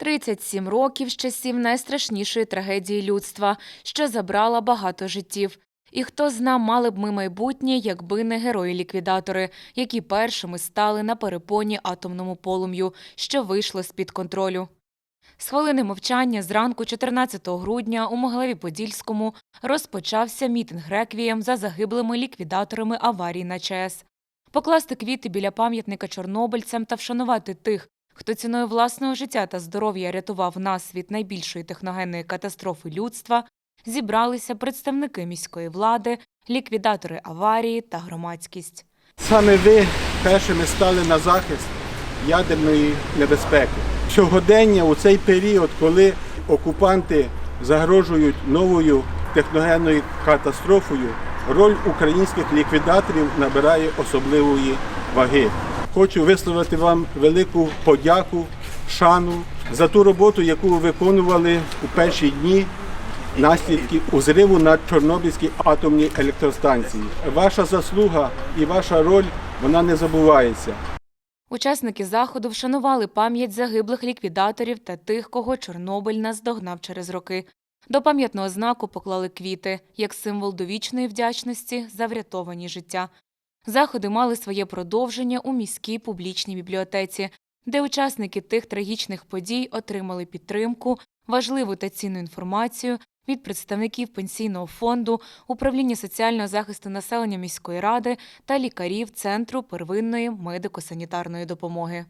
37 років з часів найстрашнішої трагедії людства, що забрала багато життів. І хто зна, мали б ми майбутнє, якби не герої-ліквідатори, які першими стали на перепоні атомному полум'ю, що вийшло з-під контролю. З хвилини мовчання зранку 14 грудня у Могилеві-Подільському розпочався мітинг реквієм за загиблими ліквідаторами аварії на ЧАЕС. Покласти квіти біля пам'ятника чорнобильцям та вшанувати тих, хто ціною власного життя та здоров'я рятував нас від найбільшої техногенної катастрофи людства, зібралися представники міської влади, ліквідатори аварії та громадськість. Саме ви першими стали на захист ядерної небезпеки. Сьогодення у цей період, коли окупанти загрожують новою техногенною катастрофою, роль українських ліквідаторів набирає особливої ваги. Хочу висловити вам велику подяку, шану за ту роботу, яку ви виконували у перші дні наслідки узриву на Чорнобильській атомній електростанції. Ваша заслуга і ваша роль вона не забувається. Учасники заходу вшанували пам'ять загиблих ліквідаторів та тих, кого Чорнобиль наздогнав через роки. До пам'ятного знаку поклали квіти як символ довічної вдячності за врятовані життя. Заходи мали своє продовження у міській публічній бібліотеці, де учасники тих трагічних подій отримали підтримку, важливу та цінну інформацію від представників пенсійного фонду, управління соціального захисту населення міської ради та лікарів Центру первинної медико-санітарної допомоги.